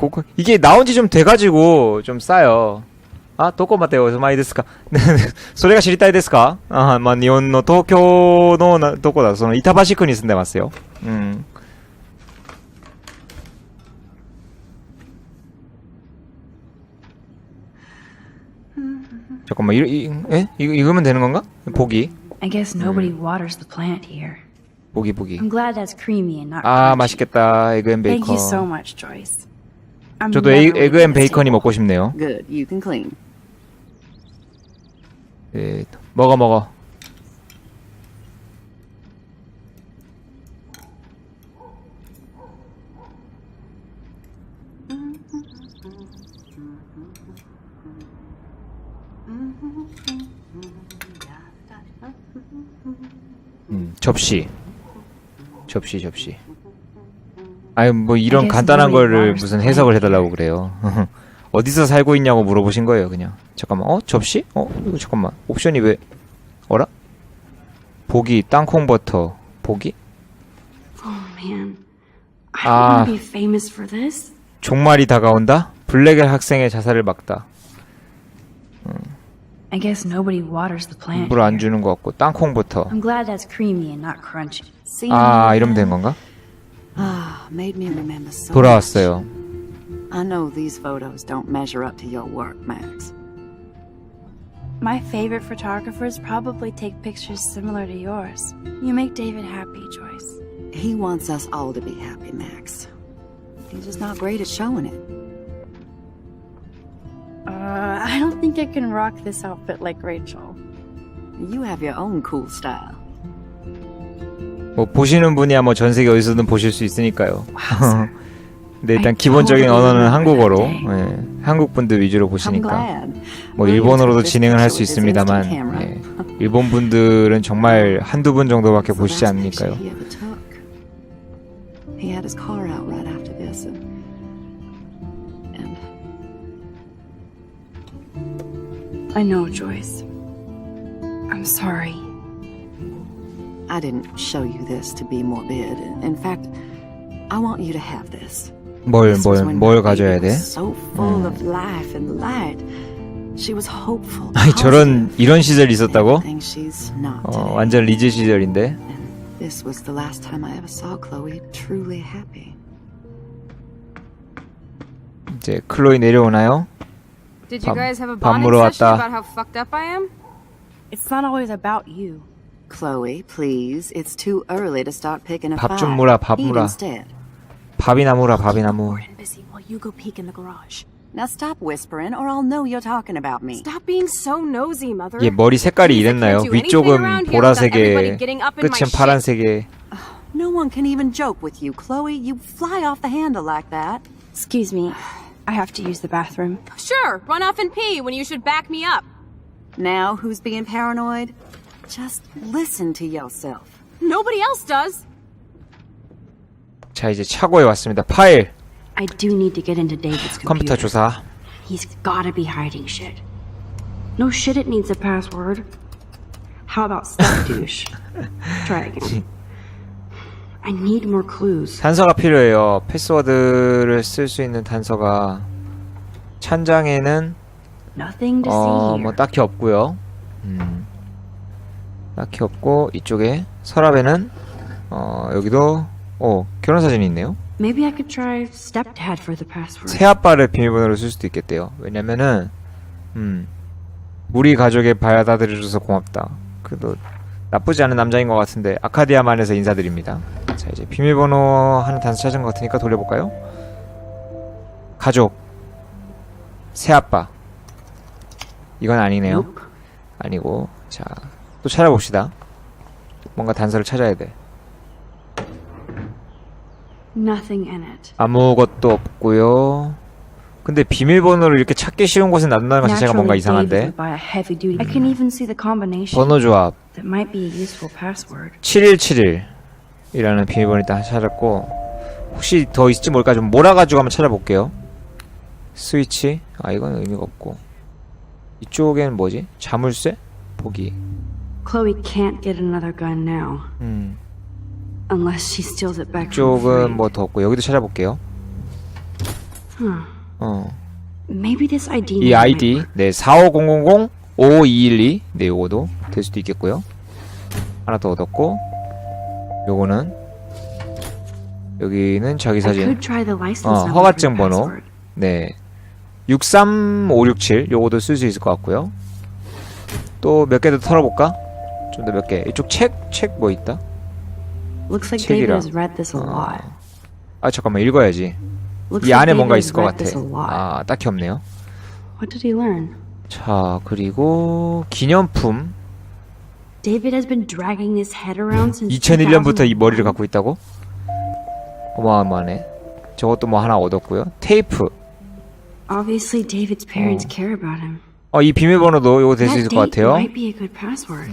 고급 이게 나온 지 좀 돼가지고 좀 싸요. 아, どこまでお住まいですかそれが知りたいですかあ、まあ、日本の東京のな、どこだその板橋区に住んでますよ。うん。 잠깐만, 이, 이, 에? 이거, 읽으면 되는 건가? 보기. I guess nobody waters the plant here. 보기, 보기. I'm glad that's creamy and not 아, crunchy. 맛있겠다. 에그 앤 Thank 베이컨. you so much, Joyce. I'm 저도 never 에, 에그 앤 leaving this 베이컨이 table. 먹고 싶네요. Good, you can clean. 예, 먹어, 먹어. 음, 접시. 접시, 접시. 아유, 뭐 이런 간단한 거를 무슨 해석을 해달라고 그래요. 어디서 살고 있냐고 물어보신 거예요, 그냥. 잠깐만, 어? 접시? 어? 이거 잠깐만. 옵션이 왜, 어라? 보기, 땅콩 버터. 보기? Oh Ah. this. 종말이 다가온다? 블랙의 학생의 자살을 막다. I guess nobody waters the plant. 물안 here. 주는 것 같고, 땅콩 버터. 아, 이러면 되는 건가? Ah, made me remember so 돌아왔어요. much. I know these photos don't measure up to your work, Max. My favorite photographers probably take pictures similar to yours. You make David happy, Joyce. He wants us all to be happy, Max. He's just not great at showing it. Uh, I don't think I can rock this outfit like Rachel. You have your own cool style. 뭐, 보시는 분이야 뭐 전 세계 어디서든 보실 수 있으니까요. 근데 일단 기본적인 언어는 한국어로, 예, 한국 분들 위주로 보시니까. 뭐 일본어로도 진행을 할 수 있습니다만. 예, 일본 분들은 정말 한두 분 정도밖에 보시지 않으니까요. I know, Joyce. I'm sorry. I didn't show you this to be morbid. In fact, I want you to have this. 뭘, This was 뭘, when 뭘 my 가져야 baby 돼? was So full of life and light. She was hopeful. 아니, 저런, positive. 이런 시절이 있었다고? Everything she's not 어, today. 완전 리즈 시절인데. And this was the last time I ever saw Chloe truly happy. 이제 클로이 내려오나요? Did you 밥- guys have a 밥 bonding 물어 session 왔다. about how fucked up I am? It's not always about you. Chloe, please. It's too early to start picking a 밥 fight. 좀 물어, 밥 Eat 물어. instead. 밥이나 물어, 밥이나 무. and busy while you go peek in the garage. Now stop whispering, or I'll know you're talking about me. Stop being so nosy, mother. 얘 머리 색깔이 Please, I 이랬나요? can't do anything 위쪽은 around here without everybody 보라색에, getting up in my 끝은 shit. 파란색에. No one can even joke with you, Chloe. You fly off the handle like that. Excuse me. I have to use the bathroom. Sure, run off and pee when you should back me up. Now who's being paranoid? Just listen to yourself. Nobody else does. 자, 이제 차고에 왔습니다. 파일. I do need to get into David's 컴퓨터 computer. 조사. He's gotta be hiding shit. No shit, it needs a password. How about stuff douche? Try again. I need more clues. 단서가 필요해요. 패스워드를 쓸 수 있는 단서가 찬장에는 Nothing to 어, see 뭐 here. 딱히 없고요. 음. 딱히 없고 이쪽에 서랍에는 어, 여기도 어, 결혼 사진이 있네요. Maybe I could try stepdad for the password. 새 아빠를 비밀번호로 쓸 수도 있겠대요. 왜냐면은 음. 우리 가족에 받아들여줘서 고맙다. 그래도 나쁘지 않은 남자인 것 같은데 아카디아만에서 인사드립니다. 자 이제 비밀번호 하는 단서 찾은 것 같으니까 돌려볼까요? 가족 새 아빠 이건 아니네요. 아니고 자 또 찾아봅시다. 뭔가 단서를 찾아야 돼. Nothing in it. 아무것도 없고요. 근데 비밀번호를 이렇게 찾기 쉬운 곳에 놔둔다는 것 자체가 뭔가 이상한데. combination. 번호 조합 That might be a useful password. 7171이라는 비밀번호 일단 찾았고 혹시 더 있을지 모를까 좀 몰아가지고 한번 찾아볼게요. 스위치 아 이건 의미가 없고 이쪽에는 뭐지? 자물쇠? 보기. Chloe can't get another gun now. 음 Unless she steals it back from 이쪽은 Frank. 뭐더 없고 여기도 찾아볼게요. 어. Maybe this ID. 이 number might 아이디 work. 네 4500 5212 네 요거도 될 수도 있겠고요 하나 더 얻었고 요거는 여기는 자기 I 사진 could try the license 어, number 허가증 your 번호. 네63567 요거도 쓸 수 있을 것 같고요 또 몇 개 더 털어볼까? 좀 더 몇 개 이쪽 책 책 뭐 있다? Looks like David out. has read this a lot. 아 잠깐만 읽어야지 Looks 이 like 안에 David 뭔가 has 있을 것 read 같아 this a lot. 아 딱히 없네요 What did he learn? 자 그리고 기념품 David has been dragging his head around since 2001년부터 이 머리를 2001. 갖고 있다고? 어마어마하네. 저것도 뭐 하나 얻었고요. 테이프. Obviously, David's parents care about him. 어, 이 비밀번호도 요거 될 수 That 있을 것 date 같아요. might be a good password.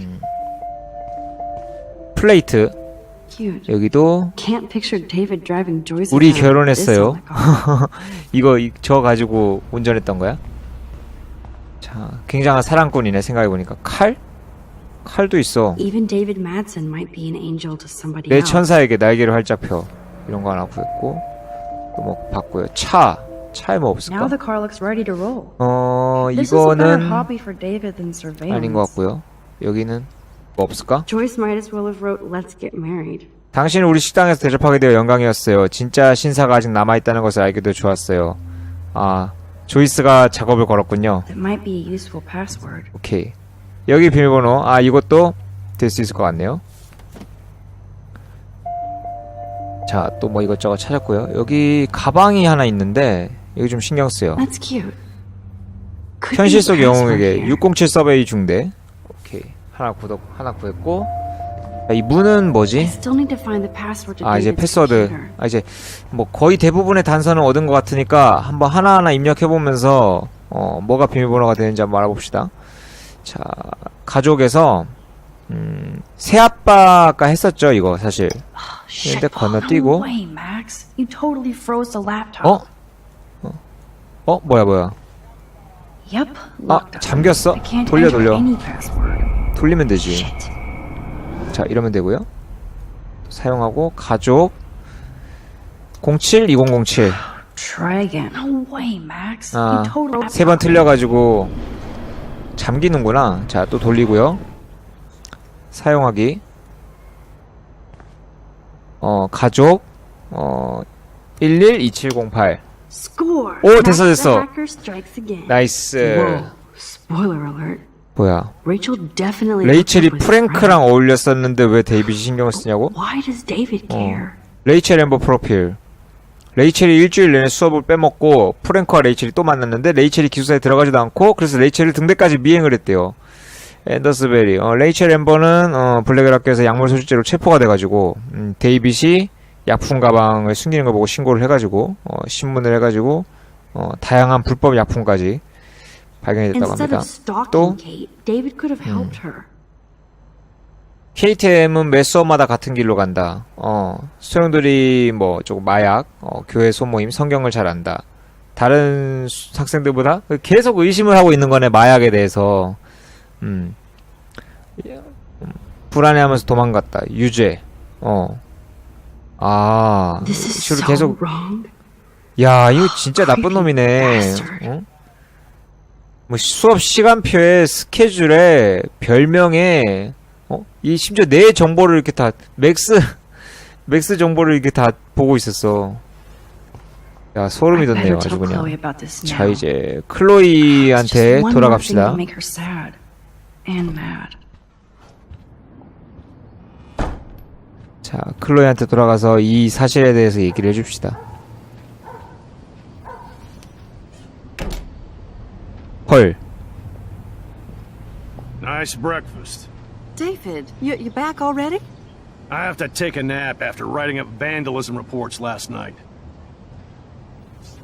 플레이트. 여기도. 우리 결혼했어요. 이거 이- 저 가지고 운전했던 거야? 자, 굉장한 사랑꾼이네 생각해 보니까 칼? 칼도 있어. 내. 천사에게 날개를 활짝 펴. 이런 거 하나 구했고 또 뭐 봤고요. 차. 차에 뭐 없을까? 어, 이거는. 아닌 것 같고요. 여기는 뭐 없을까? Joyce might as well have wrote "Let's get married." 당신을 우리 식당에서 대접하게 되어 영광이었어요. 진짜 신사가 아직 남아있다는 것을 알게 되어 좋았어요. 아, 조이스가 작업을 걸었군요. That might be a useful password. 오케이. 여기 비밀번호. 아, 이것도 될 수 있을 것 같네요. 자, 또 뭐 이것저것 찾았고요. 여기 가방이 하나 있는데, 여기 좀 신경 쓰여. That's cute. 현실 속 영웅에게 here. 607 서베이 중대. 오케이. 하나 구독, 하나 구했고. 자, 이 문은 뭐지? 아 이제 패스워드. 아 이제 뭐 거의 대부분의 단서는 얻은 것 같으니까 한번 하나하나 입력해 보면서 어 뭐가 비밀번호가 되는지 한번 알아봅시다. 자 가족에서 음 새아빠가 했었죠 이거 사실. 근데 건너뛰고. 어? 어? 어 뭐야 뭐야? 아. 잠겼어? 돌려 돌려. 돌리면 되지. 자 이러면 되고요. 사용하고 가족 07 2007 Try again. No way, Max. 아. 세 번 틀려가지고 잠기는구나. 자, 또 돌리고요. 사용하기. 어, 가족. 어, 112708. Score. 오, 됐어, 됐어. 나이스. Whoa. Spoiler alert. 뭐야. Rachel definitely. 레이첼이 프랭크랑. 어울렸었는데 왜 데이빗이 신경을 쓰냐고? Why does David 어. care? 레이첼 엠버 프로필. 레이첼이 일주일 내내 수업을 빼먹고 프랭크와 레이첼이 또 만났는데 레이첼이 기숙사에 들어가지도 않고 그래서 레이첼을 등대까지 미행을 했대요. 앤더스베리. 어, 레이첼 엠버는 어, 블랙엘 학교에서 약물 소지죄로 체포가 돼가지고 음, 데이빗이 약품 가방을 숨기는 걸 보고 신고를 해가지고 어, 신문을 해가지고 어, 다양한 불법 약품까지 발견이 됐다고 Instead 합니다. 또? Her. KTM은 매 수업마다 같은 길로 간다. 어, 수영들이 뭐 조금 마약, 어, 교회 소모임, 성경을 잘 안다. 다른 수- 학생들보다 계속 의심을 하고 있는 거네 마약에 대해서. 음, 음, 불안해하면서 도망갔다. 유죄. 어. 아, so 계속. 야, 이거 진짜 나쁜 놈이네. 어? 뭐 수업 시간표에 스케줄에 별명에 어? 이 심지어 내 정보를 이렇게 다 맥스 맥스 정보를 이렇게 다 보고 있었어. 야, 소름이 돋네요, 아주 그냥. 자. 이제 클로이한테 돌아갑시다. to make her sad and mad. 자, 클로이한테 돌아가서 이 사실에 대해서 얘기를 해줍시다. 헐. Nice breakfast. David, you, you back already? I have to take a nap after writing up vandalism reports last night.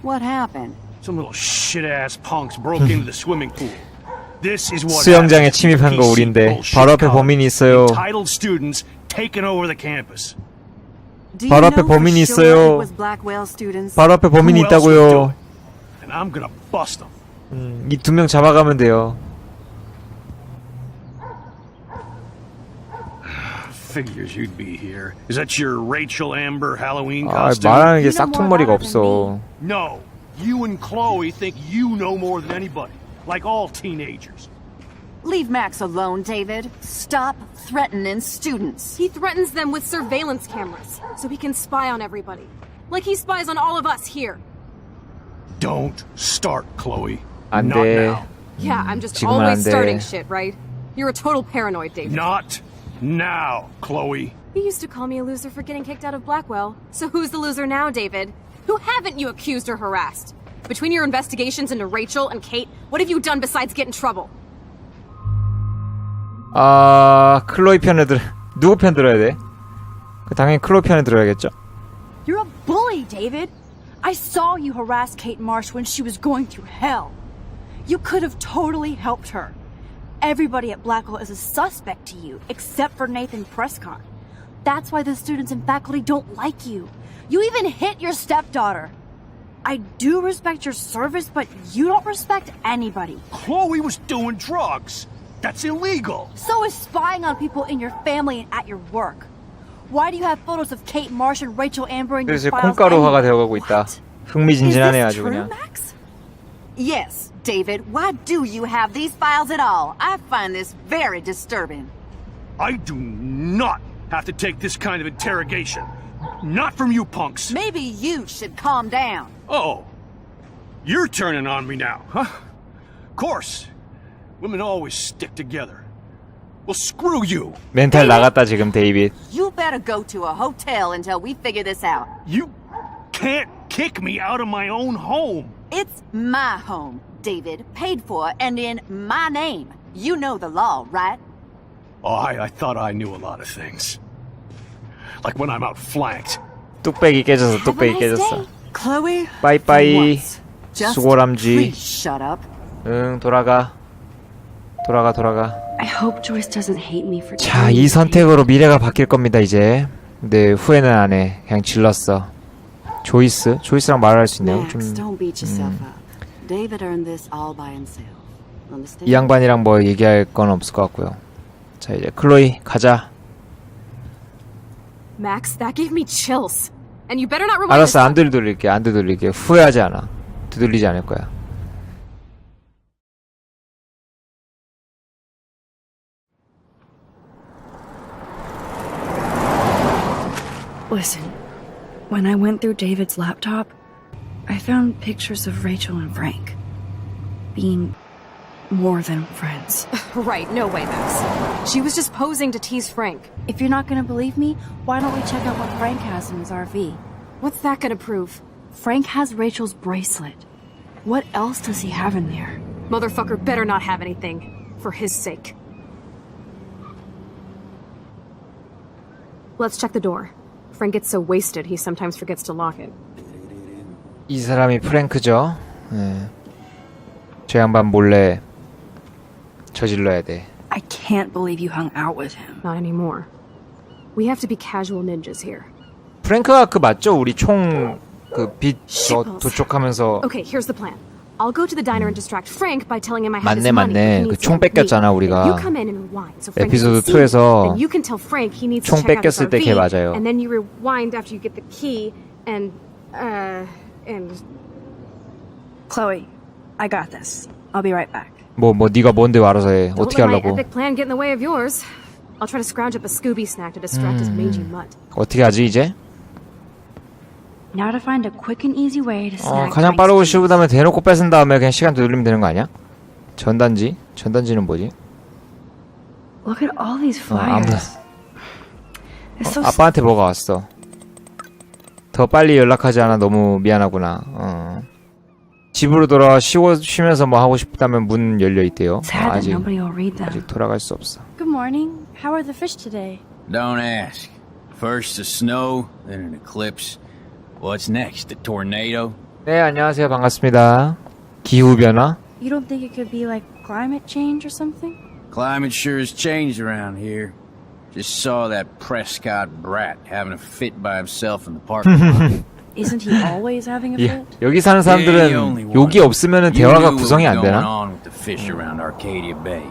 What happened? Some little shit ass punks broke into the swimming pool. This is what 수영장에 침입한 거 우린데 바로 앞에. 범인이 있어요. Entitled students taking over the campus. Do 바로 you 앞에 know for 범인이 sure 있어요. it was Blackwell students? 바로 앞에 범인이 Who else would do 있다고요. it? And I'm gonna bust them. 이 두 명 잡아가면 돼요. Figures you'd be here. Is that your Rachel Amber Halloween 아, costume? 말하는 게 You know more 싹퉁머리가 about it than 없어. No. You and Chloe think you know more than anybody, like all teenagers. Leave Max alone, David. Stop threatening students. He threatens them with surveillance cameras so he can spy on everybody. Like he spies on all of us here. Don't start, Chloe. 안 Not 돼. now. Yeah, I'm just 지금은 always 안 돼. starting shit, right? You're a total paranoid, David. Not now, Chloe. You used to call me a loser for getting kicked out of Blackwell. So who's the loser now, David? Who haven't you accused or harassed? Between your investigations into Rachel and Kate, what have you done besides get in trouble? 아 클로이 편에 들 누구 편 들어야 돼? 그 당연히 클로이 편에 들어야겠죠. You're a bully, David. I saw you harass Kate Marsh when she was going through hell. You could have totally helped her. Everybody at Blackwell is a suspect to you, except for Nathan Prescott. That's why the students and faculty don't like you. You even hit your stepdaughter. I do respect your service, but you don't respect anybody. Chloe was doing drugs. That's illegal. So is spying on people in your family and at your work. Why do you have photos of Kate Marsh and Rachel Amber in your 그래서 files? 콩가루화가 anyway? 되어가고 있다. What? 흥미진진하네 Is 아주 this true, 그냥. Max? Yes, David. Why do you have these files at all? I find this very disturbing. I do not have to take this kind of interrogation. Not from you punks. Maybe you should calm down. Oh, you're turning on me now, huh? Of course. Women always stick together. Well, screw you. 멘탈 나갔다 지금 데이빗. You better go to a hotel until we figure this out. You can't kick me out of my own home. It's my home, David, paid for and in my name. You know the law, right? Oh, I, I thought I knew a lot of things. Like when I'm outflanked. 뚝배기 깨졌어. Have a 뚝배기 nice 깨졌어. day. Chloe? 빠이빠이. For once, Just 수고람쥐. please shut up. 응 돌아가. 돌아가 돌아가. I hope Joyce doesn't hate me for 자, 이 선택으로 미래가 바뀔 겁니다, 이제. 근데 후회는 안 해. 그냥 질렀어. 조이스? 조이스랑 말할 수 있네요. Max, 좀, don't beat yourself up. David earned this all by himself. Understand? 이 양반이랑 뭐 얘기할 건 없을 것 같고요. 자, 이제 클로이, 가자. Max, that gave me chills. And you better not rewind this 알았어, 안. 되돌릴게, 안 되돌릴게. 후회하지 않아. 되돌리지 않을 거야. Listen, when I went through David's laptop, I found pictures of Rachel and Frank being more than friends. Right, no way, Max. She was just posing to tease Frank. if you're not gonna believe me, why don't we check out what Frank has in his RV? What's that gonna prove? Frank has Rachel's bracelet. What else does he have in there? Motherfucker better not have anything. For his sake. Let's check the door. Frank gets so wasted he sometimes forgets to lock it. 이 사람이 프랭크죠. 예. 저 양반 몰래 저질러야 돼. I can't believe you hung out with him. Not anymore. We have to be casual ninjas here. 프랭크가 그 맞죠? 우리 총 그 빛 저 도촉하면서 Okay, here's the plan. I'll go to the diner and distract Frank by telling him I have 맞네, his money. 맞네. but he 그 needs 총 to leave. 뺏겼잖아, 우리가. You come in and rewind, so Frank 에피소드 doesn't see you. 2에서 Then you can tell Frank he needs 총 to check out his 뺏겼을 때 RV, 걔 맞아요. And then you rewind after you get the key and uh and Chloe, I got this. I'll be right back. 뭐 뭐 네가 뭔데 알아서 해. don't 어떻게 let my 하려고? epic plan get in the way of yours. I'll try to scrounge up a Scooby snack to distract his mangy mutt. 어떻게 하지 이제? Now to find a quick and easy way to 어, snag 가장 빠르고 keys. 쉬우다면 대놓고 뺏은 다음에 그냥 시간 되돌리면 되는 거 아니야? 전단지? 전단지는 뭐지? Look at all these 어, 아무나 flyers. It's so 아빠한테 뭐가 왔어. 더 빨리 연락하지 않아 너무 미안하구나. 어. 집으로 돌아와 쉬고 쉬면서 뭐 하고 싶다면 문 열려 있대요. 어, sad that 아직 nobody will read them. 아직 돌아갈 수 없어. Good morning. How are the fish today? Don't ask. First the snow, then an eclipse. What's next? The tornado? 네 안녕하세요 반갑습니다. 기후 변화? You don't think it could be like climate change or something? Climate sure has changed around here. Just saw that Prescott brat having a fit by himself in the parking lot. Isn't he always having a 예, fit? 여기 사는 Yeah, the 사람들은 only one. 욕이 없으면 You 대화가 knew what 구성이 was 안 going 되나? on with the fish around Arcadia Bay.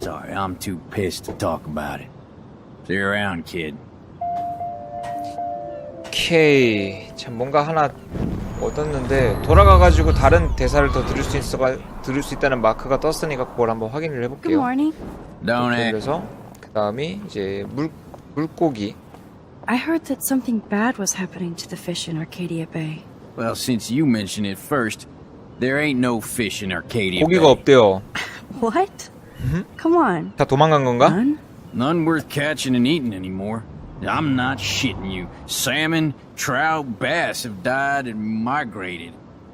Sorry, I'm too pissed to talk about it. See you around, kid. 오케이 참 뭔가 하나 얻었는데 돌아가가지고 다른 대사를 더 들을 수 있어 들을 수 있다는 마크가 떴으니까 그걸 한번 확인을 Good 해볼게요. morning. Don't. 그래서 그 다음이 이제 물 물고기 I heard that something bad was happening to the fish in Arcadia Bay. Well, since you mentioned it first, there ain't no fish in Arcadia. 고기가 Bay. 없대요. What? Come on. 다 도망간 건가? None? None worth catching and eating anymore. I'm not shitting you. Salmon, trout, bass have died and migrated.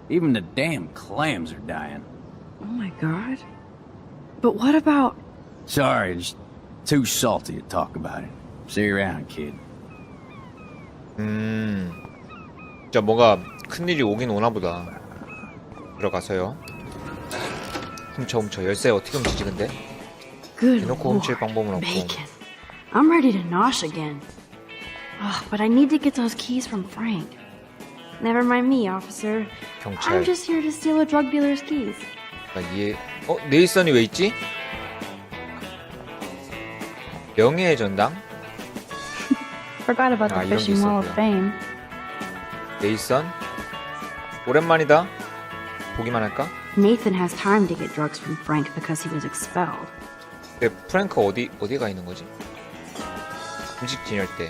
Even the damn clams are dying. Oh my god. But what about. Sorry, just too salty to talk about it. See you around, kid. 음, 진짜 뭐가 큰일이 오긴 오나 보다. 들어가서요. 훔쳐 훔쳐 열쇠 어떻게 훔치지 근데? Good 대놓고 훔칠 방법은 없고. bacon. I'm ready to nosh again. Ugh, but I need to get those keys from Frank. Never mind me, officer. I'm 경찰. just here to steal a drug dealer's keys. 아, 이해. 어 네이선이 왜 있지? 명예의 전당? Forgot about the Ah, 이런 게 Fishing Wall of 있었구나. Fame. 네이선? 오랜만이다. 보기만 할까? Nathan has time to get drugs from Frank because he was expelled. 근데 프랭크 어디 어디 가 있는 거지? 음식 진열 때.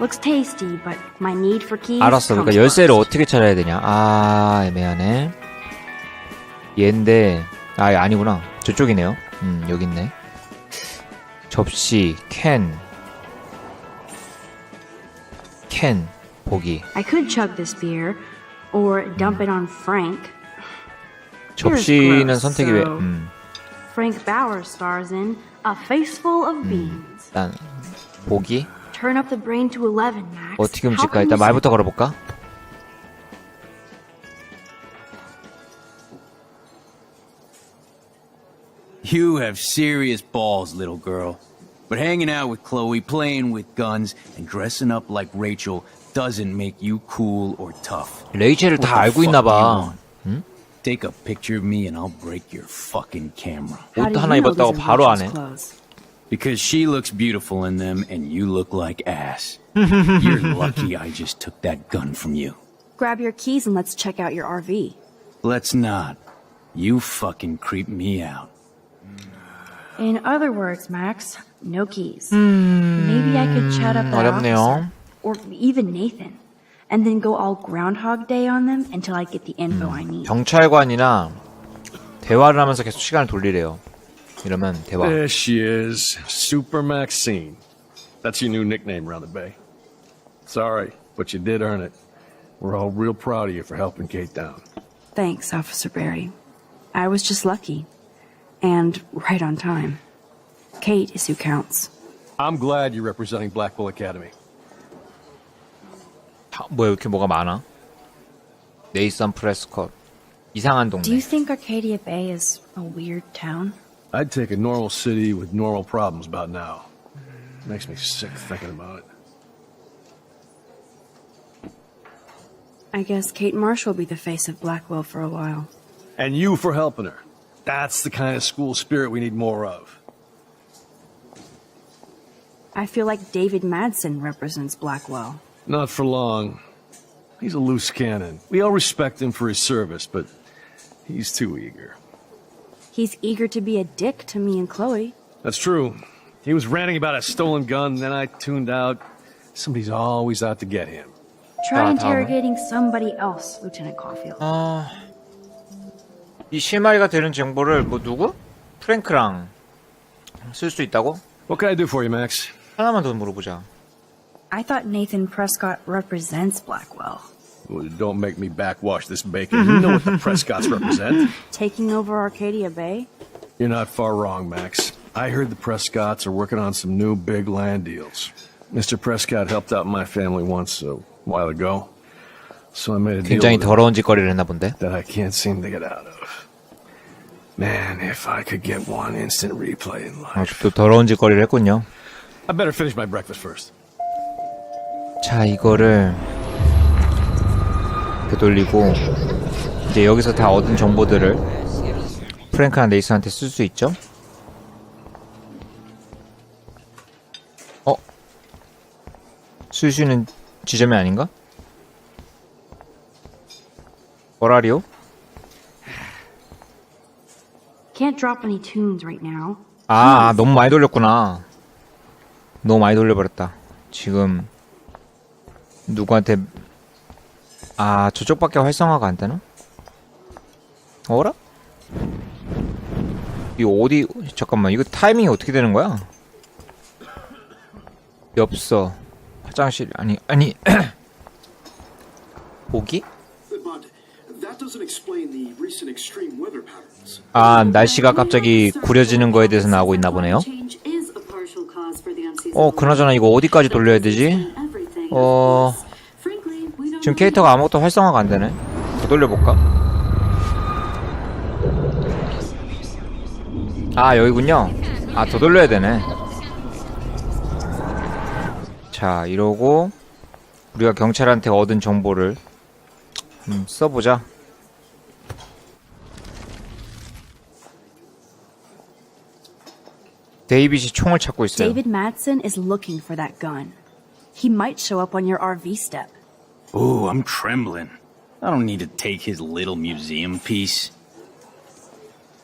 Looks tasty, but my need for keys. 알았어. 그러니까 열쇠를 first. 어떻게 찾아야 되냐? 아 애매하네. 얘인데 아 아니구나. 저쪽이네요. 음 여기 있네. 접시, 캔, 캔 보기. I could chug this beer, or dump it on Frank. 접시는 선택이 왜? so- 음, Frank Bauer stars in A Face Full of Beans. 일단 보기. Turn up the brain to 11, Max. 어떻게 How 훔칠까? can 일단 you 말부터 걸어볼까? You have serious balls, little girl. But hanging out with Chloe, playing with guns, and dressing up like Rachel doesn't make you cool or tough. 레이첼을 다 What the 알고 fuck 있나 do you 봐. want? Take a picture of me and I'll break your fucking camera. How 옷 do 하나 you know 입었다고 these are 바로 Rachel's 안 해. clothes? Because she looks beautiful in them and you look like ass. You're lucky I just took that gun from you. Grab your keys and let's check out your RV. Let's not. You fucking creep me out. In other words, Max, no keys. Maybe I could chat up that 어렵네요. officer, or even Nathan, and then go all Groundhog Day on them until I get the info I need. 경찰관이나 대화를 하면서 계속 시간을 돌리래요. 이러면 대화. There she is, Super Maxine. That's your new nickname around the bay. Sorry, but you did earn it. We're all real proud of you for helping Kate down. Thanks, Officer Barry. I was just lucky. And right on time. Kate is who counts. I'm glad you're representing Blackwell Academy. 다- 뭐야 이렇게 뭐가 많아? 네이선 프레스컷. 이상한 Do 동네. you think Arcadia Bay is a weird town? I'd take a normal city with normal problems about now. Makes me sick thinking about it. I guess Kate Marsh will be the face of Blackwell for a while. And you for helping her. That's the kind of school spirit we need more of. I feel like David Madsen represents Blackwell. Not for long. He's a loose cannon. We all respect him for his service, but he's too eager. He's eager to be a dick to me and Chloe. That's true. He was ranting about a stolen gun, then I tuned out. Somebody's always out to get him. Try Ah, interrogating somebody else, Lieutenant Caulfield. 아, 이 실마리가 되는 정보를 뭐 누구? 프랭크랑 쓸 수 있다고? What can I do for you, Max? 하나만 더 물어보자. I thought Nathan Prescott represents Blackwell. Well, don't make me backwash this bacon. You know what the Prescotts represent. Taking over Arcadia Bay? You're not far wrong, Max. I heard the Prescotts are working on some new big land deals. Mr. Prescott helped out my family once a while ago. So I made a deal 굉장히 with him 더러운 짓거리를 했나 본데. that I can't seem to get out of. Man, if I could get one instant replay in 아, life. 또 더러운 짓거리를 했군요. I better finish my breakfast first. 자, 이거를 되돌리고 이제 여기서 다 얻은 정보들을 프랭크랑 네이스한테 쓸 수 있죠? 어? 쓸 수 있는 지점이 아닌가? 뭐라리오? Can't drop any tunes right now. 아, 아, 너무 많이 돌렸구나. 너무 많이 돌려버렸다. 지금 누구한테 아 저쪽밖에 활성화가 안 되나? 어라? 이 어디 잠깐만 이거 타이밍이 어떻게 되는 거야? 엽서 화장실 아니 아니 보기? 아 날씨가 갑자기 구려지는 거에 대해서 나오고 있나 보네요. 어 그나저나 이거 어디까지 돌려야 되지? 어 지금 캐릭터가 아무것도 활성화가 안 되네. 더 돌려볼까? 아 여기군요. 아 더 돌려야 되네. 자 이러고 우리가 경찰한테 얻은 정보를 음, 써보자. 데이빗이 총을 찾고 있어요. David Madsen gun. He might show up on your RV step. Ooh, I'm trembling. I don't need to take his little museum piece.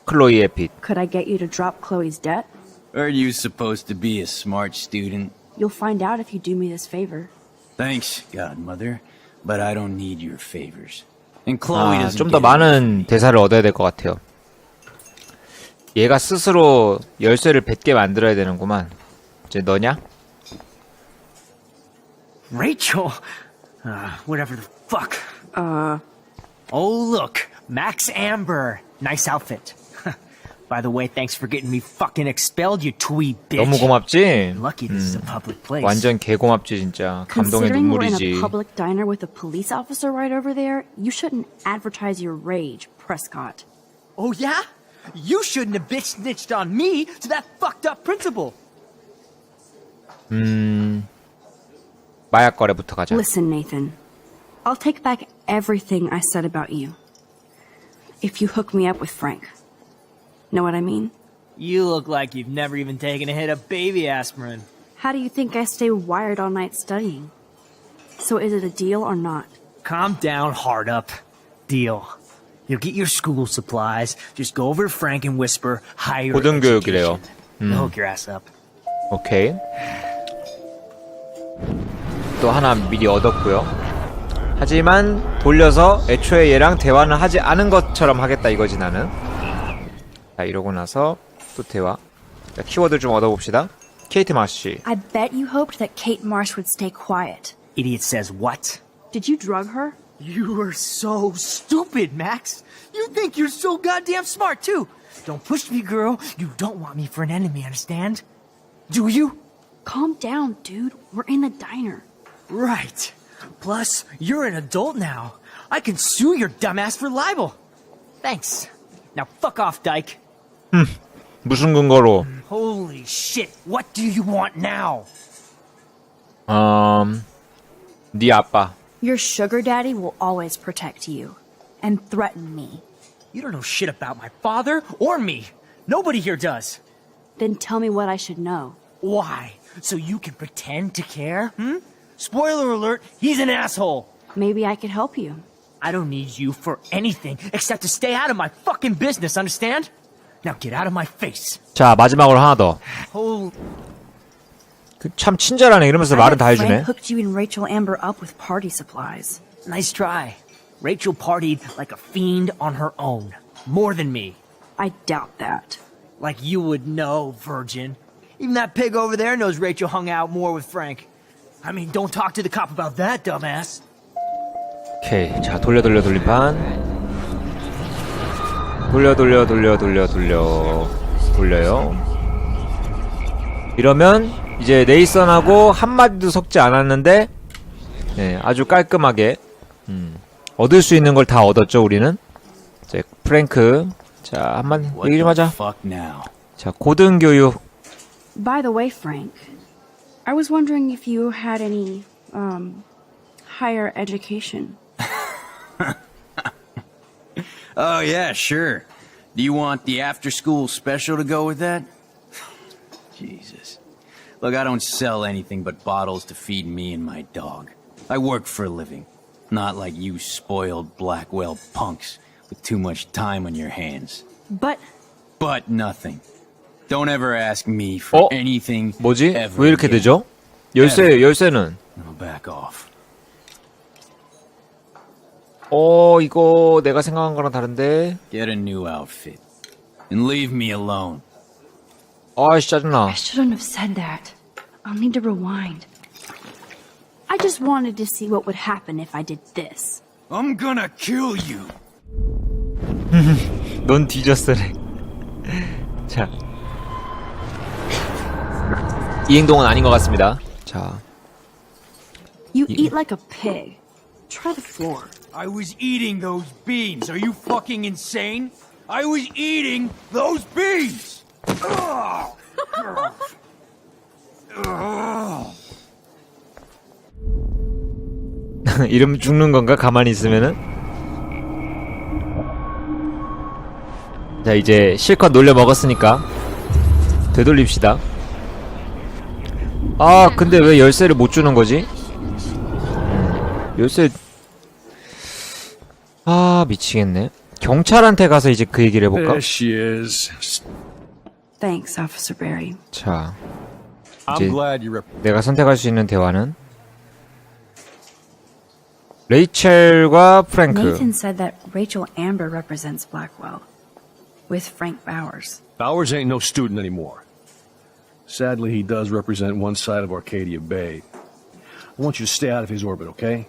클로이의 빛. Could I get you to drop Chloe's debt? Are you supposed to be a smart student? You'll find out if you do me this favor. Thanks, Godmother, but I don't need your favors. And Chloe 아, doesn't 좀 더 get 많은 대사를 얻어야 될 것 같아요. 얘가 스스로 열쇠를 100개 만들어야 되는구만. 이제 너냐? Rachel? Uh, whatever the fuck. Uh. Oh, look. Max Amber. Nice outfit. By the way, thanks for getting me fucking expelled, you twee bitch. 너무 고맙지? Lucky this is a public place. 완전 개고맙지 진짜. 감동의 Considering we're in 눈물이지. a public diner with a police officer right over there, you shouldn't advertise your rage, Prescott. Oh, yeah? You shouldn't have bitch snitched on me to that fucked up principal. 마약 거래부터 가자. Listen, Nathan. I'll take back everything I said about you. If you hook me up with Frank. Know what I mean? You look like you've never even taken a hit of baby aspirin. How do you think I stay wired all night studying? So is it a deal or not? Calm down, hard up. Deal. You'll get your school supplies. Just go over to Frank and whisper higher 고등교육이래요. education. They'll hook your ass up. 오케이. 또 하나 미리 얻었고요. 하지만 돌려서 애초에 얘랑 대화는 하지 않은 것처럼 하겠다 이거지 나는. 자 이러고 나서 또 대화. 자, 키워드 좀 얻어봅시다. 케이트 마시. I bet you hoped that Kate Marsh would stay quiet. Idiot says what? Did you drug her? You are so stupid, Max. You think you're so goddamn smart, too. Don't push me, girl. You don't want me for an enemy, understand? Do you? Calm down, dude. We're in a diner. Right. Plus, you're an adult now. I can sue your dumbass for libel. Thanks. Now fuck off, Dyke. 무슨 근거로? Holy shit, what do you want now? 음, 네 아빠. Your sugar daddy will always protect you and threaten me. You don't know shit about my father or me. Nobody here does. Then tell me what I should know. Why? So you can pretend to care? Hmm? Spoiler alert, he's an asshole. Maybe I could help you. I don't need you for anything except to stay out of my fucking business, understand? Now get out of my face. 자 마지막으로 하나 더. Holy 그 참 친절하네. 이러면서 I 말은 다 bet Frank 해주네. hooked you and Rachel Amber up with party supplies. nice try. Rachel partied like a fiend on her own. More than me. I doubt that. Like you would know, virgin. Even that pig over there knows Rachel hung out more with Frank. I mean, don't talk to the cop about that, dumbass. 오케이. 자 돌려 돌려 돌림판. 돌려 돌려 돌려 돌려 돌려 돌려요. 이러면 이제 네이선하고 한 마디도 섞지 않았는데 네, 아주 깔끔하게 음, 얻을 수 있는 걸 다 얻었죠 우리는. 이제 프랭크 자 한마디 얘기 좀 하자. fuck now? 자 고등교육 By the way, Frank, I was wondering if you had any, um, higher education. Oh, yeah, sure. Do you want the after school special to go with that? Jesus. Look, I don't sell anything but bottles to feed me and my dog. I work for a living. Not like you spoiled Blackwell punks with too much time on your hands. But But nothing. Don't ever ask me for 어? anything. 뭐지? ever 왜 이렇게 again. 되죠? 열쇠 열쇠는 I'll back off. 어 이거 내가 생각한 거랑 다른데 Get a new outfit. And leave me alone. 아씨 짜증나 I shouldn't have said that. I'll need to rewind. I just wanted to see what would happen if I did this. I'm gonna kill you. 넌 뒤졌어래 자 이 행동은 아닌 것 같습니다 자 You eat like a pig. Try the floor. I was eating those beans. Are you fucking insane? I was eating those beans. Ugh. Ugh. 이름 죽는 건가 가만히 있으면은 자 이제 실컷 놀려 먹었으니까 되돌립시다 아 근데 왜 열쇠를 못 주는 거지 음, 열쇠 아 미치겠네 경찰한테 가서 이제 그 얘기를 해볼까 There she is. Thanks, Officer Barry. 자 I'm 이제 glad you rep- 내가 선택할 수 있는 대화는 레이첼과 프랭크 Nathan said that Rachel Amber represents Blackwell, with Frank Bowers. Bowers ain't no student anymore. Sadly, he does represent one side of Arcadia Bay. I want you to stay out of his orbit, okay?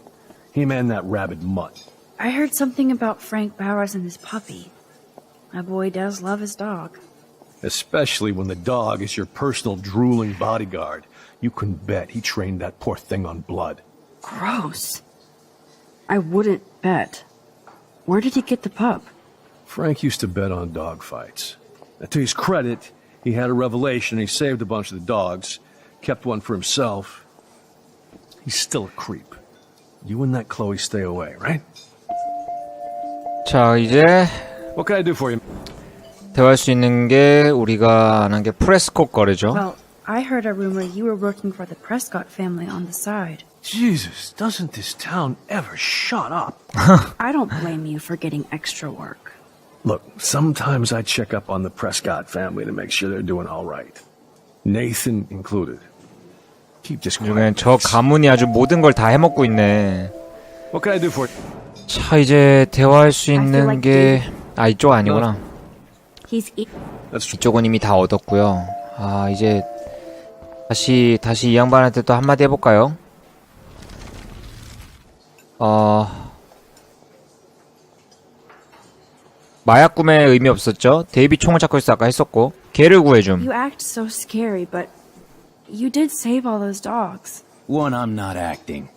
Him and that rabid mutt. I heard something about Frank Bowers and his puppy. My boy does love his dog. Especially when the dog is your personal drooling bodyguard. You can bet he trained that poor thing on blood. Gross. I wouldn't bet. Where did he get the pup? Frank used to bet on dog fights. Now, to his credit, he had a revelation. He saved a bunch of the dogs, kept one for himself. He's still a creep. You and that Chloe stay away, right? 자 이제 What can I do for you? 대화할 수 있는 게 우리가 안 한 게 프레스콧 거래죠 Well, I heard a rumor you were working for the Prescott family on the side. Jesus, doesn't this town ever shut up? I don't blame you for getting extra work. Look, sometimes I check up on the Prescott family to make sure they're doing all right. Nathan included. Keep just 중에 quiet. 저 가문이 아주 모든 걸 다 해먹고 있네 What can I do for you? 자 이제 대화할 수 있는 게 아 이쪽 아니구나 He's e- That's true. 이쪽은 이미 다 얻었고요 아 이제 다시 다시 이 양반한테 또 한마디 해볼까요? 어 마약 구매에 의미 없었죠 데이비 총을 찾고 있어 아까 했었고 걔를 구해줌 You act so scary, but you did save all those dogs. One, I'm not acting.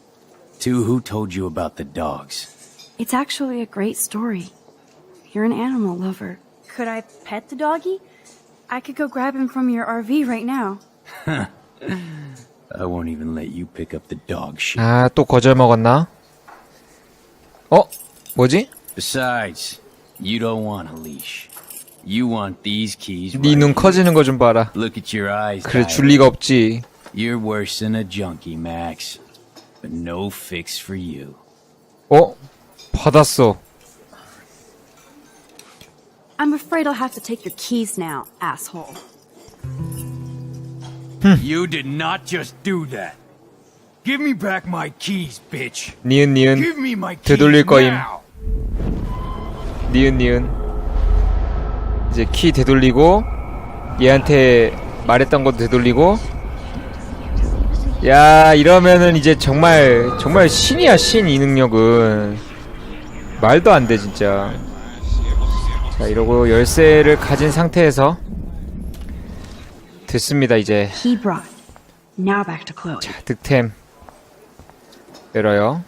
Two, who told you about the dogs? It's actually a great story. You're an animal lover. Could I pet the doggy? I could go grab him from your RV right now. I won't even let you pick up the dog shit. 아 또 거절 먹었나? 어? 뭐지? Besides, you don't want a leash. You want these keys. 네 right 눈 here. 커지는 거 좀 봐라 Look at your eyes. 그래 Tyler. 줄 리가 없지 You're worse than a junkie, Max. But no fix for you. 어? 받았어 I'm afraid I'll have to take your keys now, asshole. You did not just do that. Give me back my keys, bitch. 니은 니은 Give me my keys 되돌릴 거임. 니은 니은 이제 키 되돌리고 얘한테 말했던 것도 되돌리고. 야 이러면은 이제 정말 정말 신이야 신 이 능력은. 말도 안 돼 진짜. 자 이러고 열쇠를 가진 상태에서 됐습니다 이제. Chloe. 득템. 열어요